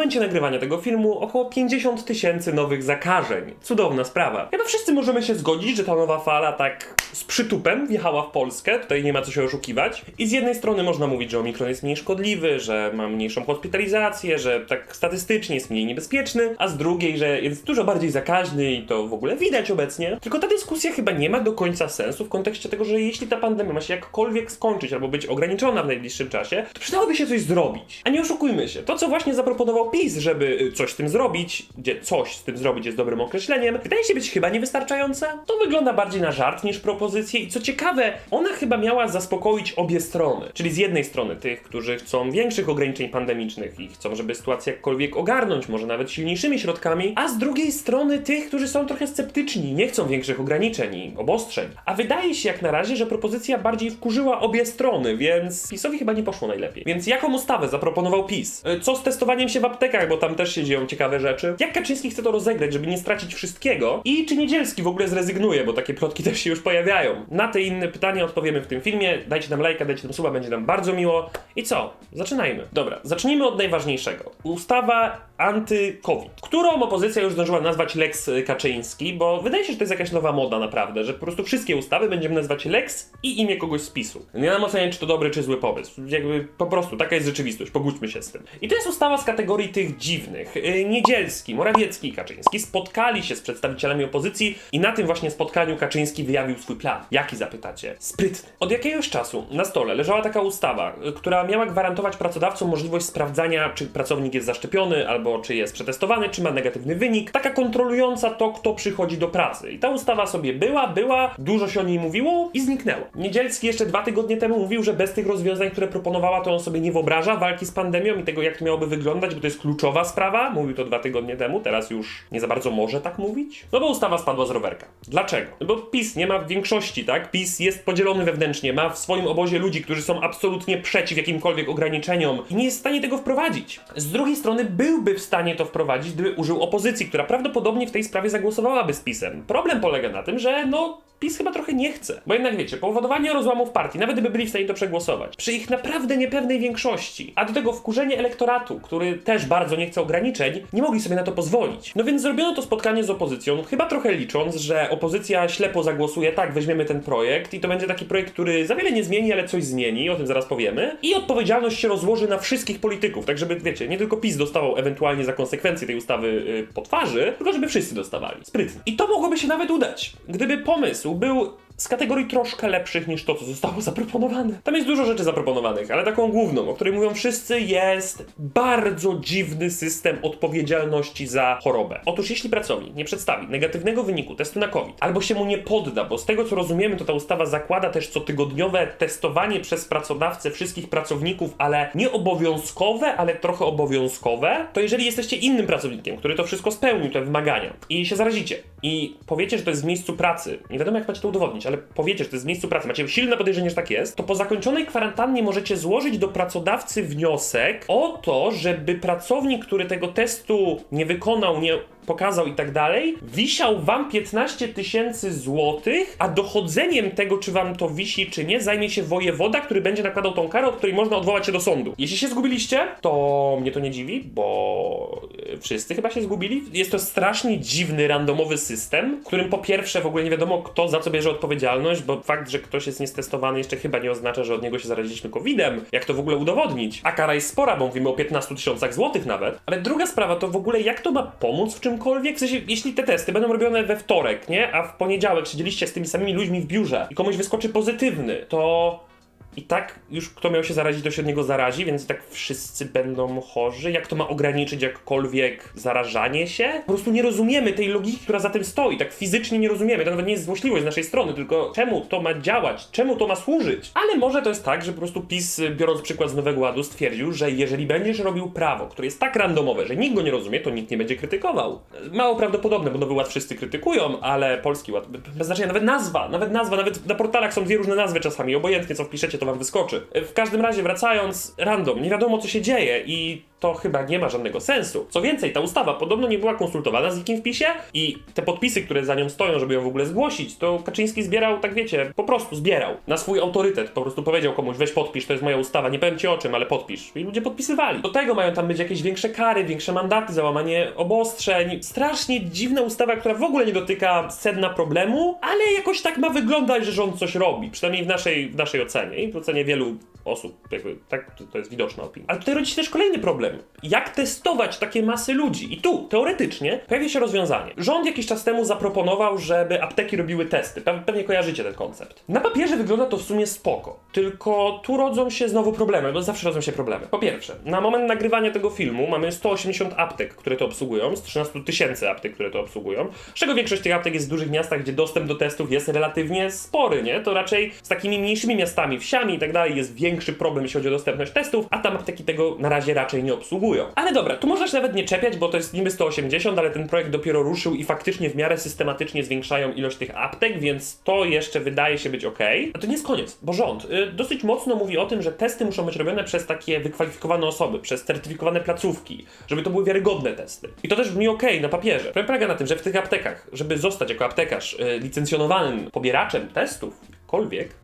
Momencie nagrywania tego filmu około 50 tysięcy nowych zakażeń. Cudowna sprawa. Chyba wszyscy możemy się zgodzić, że ta nowa fala tak z przytupem wjechała w Polskę, tutaj nie ma co się oszukiwać. I z jednej strony można mówić, że omikron jest mniej szkodliwy, że ma mniejszą hospitalizację, że tak statystycznie jest mniej niebezpieczny, a z drugiej, że jest dużo bardziej zakaźny i to w ogóle widać obecnie. Tylko ta dyskusja chyba nie ma do końca sensu w kontekście tego, że jeśli ta pandemia ma się jakkolwiek skończyć albo być ograniczona w najbliższym czasie, to przydałoby się coś zrobić. A nie oszukujmy się, to co właśnie zaproponował PiS, żeby y, coś z tym zrobić, gdzie coś z tym zrobić jest dobrym określeniem, wydaje się być chyba niewystarczające. To wygląda bardziej na żart niż propozycję i co ciekawe, ona chyba miała zaspokoić obie strony. Czyli z jednej strony tych, którzy chcą większych ograniczeń pandemicznych i chcą, żeby sytuację jakkolwiek ogarnąć, może nawet silniejszymi środkami, a z drugiej strony tych, którzy są trochę sceptyczni, nie chcą większych ograniczeń i obostrzeń. A wydaje się jak na razie, że propozycja bardziej wkurzyła obie strony, więc PiSowi chyba nie poszło najlepiej. Więc jaką ustawę zaproponował PiS? Y, Co z testowaniem się w bo tam też się dzieją ciekawe rzeczy? Jak Kaczyński chce to rozegrać, żeby nie stracić wszystkiego? I czy Niedzielski w ogóle zrezygnuje, bo takie plotki też się już pojawiają? Na te inne pytania odpowiemy w tym filmie. Dajcie nam lajka, dajcie nam suba, będzie nam bardzo miło. I co? Zaczynajmy. Dobra, zacznijmy od najważniejszego. Ustawa anty-COVID, którą opozycja już zdążyła nazwać Lex Kaczyński, bo wydaje się, że to jest jakaś nowa moda naprawdę, że po prostu wszystkie ustawy będziemy nazywać Lex i imię kogoś z PiSu. Nie mam oceniać, czy to dobry, czy zły pomysł. Jakby po prostu, taka jest rzeczywistość, pogódźmy się z tym. I to jest ustawa z kategorii tych dziwnych. Yy, Niedzielski, Morawiecki i Kaczyński spotkali się z przedstawicielami opozycji i na tym właśnie spotkaniu Kaczyński wyjawił swój plan. Jaki zapytacie? Sprytny. Od jakiegoś czasu na stole leżała taka ustawa, y, która miała gwarantować pracodawcom możliwość sprawdzania, czy pracownik jest zaszczepiony, albo czy jest przetestowany, czy ma negatywny wynik. Taka kontrolująca to, kto przychodzi do pracy. I ta ustawa sobie była, była, dużo się o niej mówiło i zniknęła. Niedzielski jeszcze dwa tygodnie temu mówił, że bez tych rozwiązań, które proponowała, to on sobie nie wyobraża walki z pandemią i tego, jak to miałoby wyglądać, bo to jest kluczowa sprawa. Mówił to dwa tygodnie temu, teraz już nie za bardzo może tak mówić. No bo ustawa spadła z rowerka. Dlaczego? No bo PiS nie ma większości, tak? PiS jest podzielony wewnętrznie, ma w swoim obozie ludzi, którzy są absolutnie przeciw jakimkolwiek ograniczeniom i nie jest w stanie tego wprowadzić. Z drugiej strony byłby w stanie to wprowadzić, gdyby użył opozycji, która prawdopodobnie w tej sprawie zagłosowałaby z PiSem. Problem polega na tym, że no PiS chyba trochę nie chce. Bo jednak wiecie, powodowanie rozłamów partii, nawet gdyby byli w stanie to przegłosować, przy ich naprawdę niepewnej większości, a do tego wkurzenie elektoratu, który też bardzo nie chce ograniczeń, nie mogli sobie na to pozwolić. No więc zrobiono to spotkanie z opozycją, chyba trochę licząc, że opozycja ślepo zagłosuje, tak, weźmiemy ten projekt i to będzie taki projekt, który za wiele nie zmieni, ale coś zmieni, o tym zaraz powiemy. I odpowiedzialność się rozłoży na wszystkich polityków, tak żeby, wiecie, nie tylko PiS dostawał ewentualnie za konsekwencje tej ustawy yy, po twarzy, tylko żeby wszyscy dostawali. Sprytnie. I to mogłoby się nawet udać, gdyby pomysł był z kategorii troszkę lepszych niż to, co zostało zaproponowane. Tam jest dużo rzeczy zaproponowanych, ale taką główną, o której mówią wszyscy, jest bardzo dziwny system odpowiedzialności za chorobę. Otóż jeśli pracownik nie przedstawi negatywnego wyniku testu na COVID, albo się mu nie podda, bo z tego co rozumiemy, to ta ustawa zakłada też cotygodniowe testowanie przez pracodawcę wszystkich pracowników, ale nie obowiązkowe, ale trochę obowiązkowe, to jeżeli jesteście innym pracownikiem, który to wszystko spełnił, te wymagania, i się zarazicie, i powiecie, że to jest w miejscu pracy, nie wiadomo jak macie to udowodnić, ale powiecie, że to jest w miejscu pracy, macie silne podejrzenie, że tak jest, to po zakończonej kwarantannie możecie złożyć do pracodawcy wniosek o to, żeby pracownik, który tego testu nie wykonał, nie pokazał i tak dalej, wisiał wam 15 tysięcy złotych, a dochodzeniem tego, czy wam to wisi, czy nie, zajmie się wojewoda, który będzie nakładał tą karę, od której można odwołać się do sądu. Jeśli się zgubiliście, to mnie to nie dziwi, bo e, wszyscy chyba się zgubili. Jest to strasznie dziwny, randomowy system, w którym po pierwsze w ogóle nie wiadomo, kto za co bierze odpowiedzialność, bo fakt, że ktoś jest niestestowany jeszcze chyba nie oznacza, że od niego się zaraziliśmy COVID-em. Jak to w ogóle udowodnić? A kara jest spora, bo mówimy o 15 tysiącach złotych nawet. Ale druga sprawa to w ogóle jak to ma pomóc w czymkolwiek? W sensie, jeśli te testy będą robione we wtorek, nie? A w poniedziałek siedzieliście z tymi samymi ludźmi w biurze i komuś wyskoczy pozytywny, to i tak już kto miał się zarazić, to się od niego zarazi, więc i tak wszyscy będą chorzy. Jak to ma ograniczyć jakkolwiek zarażanie się? Po prostu nie rozumiemy tej logiki, która za tym stoi. Tak fizycznie nie rozumiemy. To nawet nie jest złośliwość z naszej strony, tylko czemu to ma działać? Czemu to ma służyć? Ale może to jest tak, że po prostu PiS, biorąc przykład z Nowego Ładu, stwierdził, że jeżeli będziesz robił prawo, które jest tak randomowe, że nikt go nie rozumie, to nikt nie będzie krytykował. Mało prawdopodobne, bo Nowy Ład wszyscy krytykują, ale Polski Ład, bez znaczenia, nawet nazwa, nawet nazwa, nawet na portalach są dwie różne nazwy czasami, obojętnie co wpiszecie, to wam wyskoczy. W każdym razie, wracając, random, nie wiadomo co się dzieje i to chyba nie ma żadnego sensu. Co więcej, ta ustawa podobno nie była konsultowana z nikim w PiSie i te podpisy, które za nią stoją, żeby ją w ogóle zgłosić, to Kaczyński zbierał, tak wiecie, po prostu zbierał. Na swój autorytet, po prostu powiedział komuś, weź podpisz, to jest moja ustawa, nie powiem ci o czym, ale podpisz. I ludzie podpisywali. Do tego mają tam być jakieś większe kary, większe mandaty za łamanie obostrzeń. Strasznie dziwna ustawa, która w ogóle nie dotyka sedna problemu, ale jakoś tak ma wyglądać, że rząd coś robi. Przynajmniej w naszej, w naszej ocenie i w ocenie wielu osób. Jakby, tak, to, to jest widoczna opinia. Ale tutaj rodzi się też kolejny problem. Jak testować takie masy ludzi? I tu, teoretycznie, pojawia się rozwiązanie. Rząd jakiś czas temu zaproponował, żeby apteki robiły testy. Pe- Pewnie kojarzycie ten koncept. Na papierze wygląda to w sumie spoko. Tylko tu rodzą się znowu problemy, bo zawsze rodzą się problemy. Po pierwsze, na moment nagrywania tego filmu mamy 180 aptek, które to obsługują, z 13 tysięcy aptek, które to obsługują. Z czego większość tych aptek jest w dużych miastach, gdzie dostęp do testów jest relatywnie spory, nie? To raczej z takimi mniejszymi miastami, wsiami i tak dalej jest większy problem, jeśli chodzi o dostępność testów, a tam apteki tego na razie raczej nie obsługują. Ale dobra, tu można się nawet nie czepiać, bo to jest niby 180, ale ten projekt dopiero ruszył i faktycznie w miarę systematycznie zwiększają ilość tych aptek, więc to jeszcze wydaje się być ok. A to nie jest koniec, bo rząd y, dosyć mocno mówi o tym, że testy muszą być robione przez takie wykwalifikowane osoby, przez certyfikowane placówki, żeby to były wiarygodne testy. I to też brzmi ok na papierze. Problem polega na tym, że w tych aptekach, żeby zostać jako aptekarz y, licencjonowanym pobieraczem testów,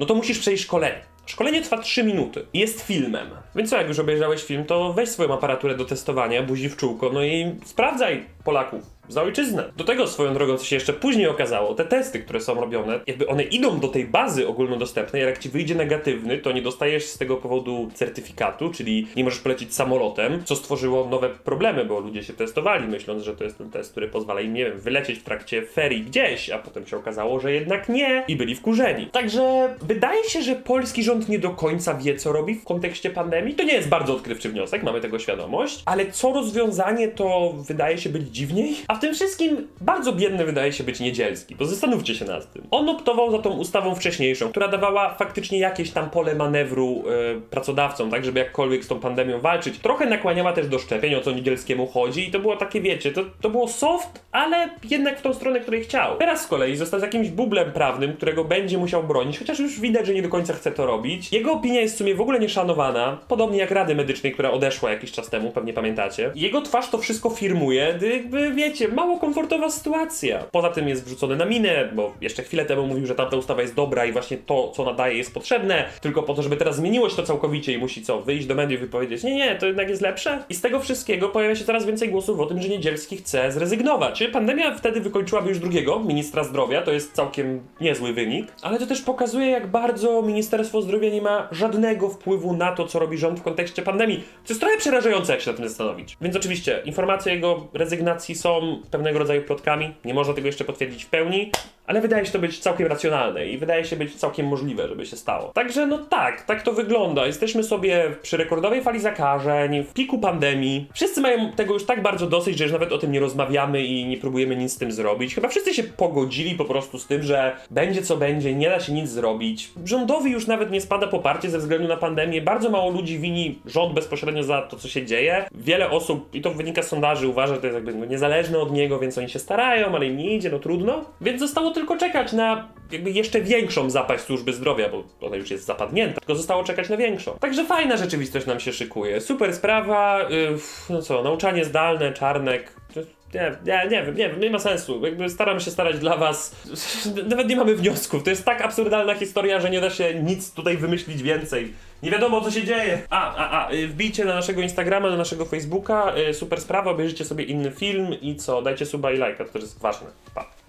no to musisz przejść szkolenie. Szkolenie trwa 3 minuty i jest filmem. Więc co, jak już obejrzałeś film, to weź swoją aparaturę do testowania, buzi w czółko, no i sprawdzaj Polaków za ojczyznę. Do tego swoją drogą, co się jeszcze później okazało, te testy, które są robione, jakby one idą do tej bazy ogólnodostępnej, ale jak ci wyjdzie negatywny, to nie dostajesz z tego powodu certyfikatu, czyli nie możesz polecieć samolotem, co stworzyło nowe problemy, bo ludzie się testowali, myśląc, że to jest ten test, który pozwala im, nie wiem, wylecieć w trakcie ferii gdzieś, a potem się okazało, że jednak nie i byli wkurzeni. Także wydaje się, że polski rząd nie do końca wie, co robi w kontekście pandemii. To nie jest bardzo odkrywczy wniosek, mamy tego świadomość, ale co rozwiązanie, to wydaje się być dziwniej, a w tym wszystkim bardzo biedny wydaje się być Niedzielski, bo zastanówcie się nad tym. On optował za tą ustawą wcześniejszą, która dawała faktycznie jakieś tam pole manewru e, pracodawcom, tak, żeby jakkolwiek z tą pandemią walczyć. Trochę nakłaniała też do szczepień, o co Niedzielskiemu chodzi i to było takie, wiecie, to, to było soft, ale jednak w tą stronę, której chciał. Teraz z kolei został z jakimś bublem prawnym, którego będzie musiał bronić, chociaż już widać, że nie do końca chce to robić. Jego opinia jest w sumie w ogóle nieszanowana, podobnie jak Rady Medycznej, która odeszła jakiś czas temu, pewnie pamiętacie. Jego twarz to wszystko firmuje, jakby, wiecie, mało komfortowa sytuacja. Poza tym jest wrzucony na minę, bo jeszcze chwilę temu mówił, że tamta ustawa jest dobra i właśnie to, co nadaje, jest potrzebne, tylko po to, żeby teraz zmieniło się to całkowicie i musi co, wyjść do mediów i powiedzieć, nie, nie, to jednak jest lepsze. I z tego wszystkiego pojawia się coraz więcej głosów o tym, że Niedzielski chce zrezygnować. Pandemia wtedy wykończyłaby już drugiego ministra zdrowia, to jest całkiem niezły wynik, ale to też pokazuje, jak bardzo Ministerstwo Zdrowia nie ma żadnego wpływu na to, co robi rząd w kontekście pandemii. Co jest trochę przerażające, jak się nad tym zastanowić. Więc oczywiście, informacje o jego rezygnacji są pewnego rodzaju plotkami, nie można tego jeszcze potwierdzić w pełni, ale wydaje się to być całkiem racjonalne i wydaje się być całkiem możliwe, żeby się stało. Także no tak, tak to wygląda. Jesteśmy sobie przy rekordowej fali zakażeń, w piku pandemii. Wszyscy mają tego już tak bardzo dosyć, że już nawet o tym nie rozmawiamy i nie próbujemy nic z tym zrobić. Chyba wszyscy się pogodzili po prostu z tym, że będzie co będzie, nie da się nic zrobić. Rządowi już nawet nie spada poparcie ze względu na pandemię. Bardzo mało ludzi wini rząd bezpośrednio za to, co się dzieje. Wiele osób, i to wynika z sondaży, uważa, że to jest jakby niezależne od niego, więc oni się starają, ale im nie idzie, no trudno. Więc zostało tylko czekać na jakby jeszcze większą zapaść służby zdrowia, bo ona już jest zapadnięta, tylko zostało czekać na większą. Także fajna rzeczywistość nam się szykuje. Super sprawa, yy, no co, nauczanie zdalne, czarnek. Nie, nie, nie wiem, nie wiem, nie ma sensu. Jakby staram się starać dla was. Nawet nie mamy wniosków. To jest tak absurdalna historia, że nie da się nic tutaj wymyślić więcej. Nie wiadomo, co się dzieje. A, a, a, y, wbijcie na naszego Instagrama, na naszego Facebooka. y, Super sprawa, obejrzyjcie sobie inny film i co, dajcie suba i lajka, to też jest ważne. Pa.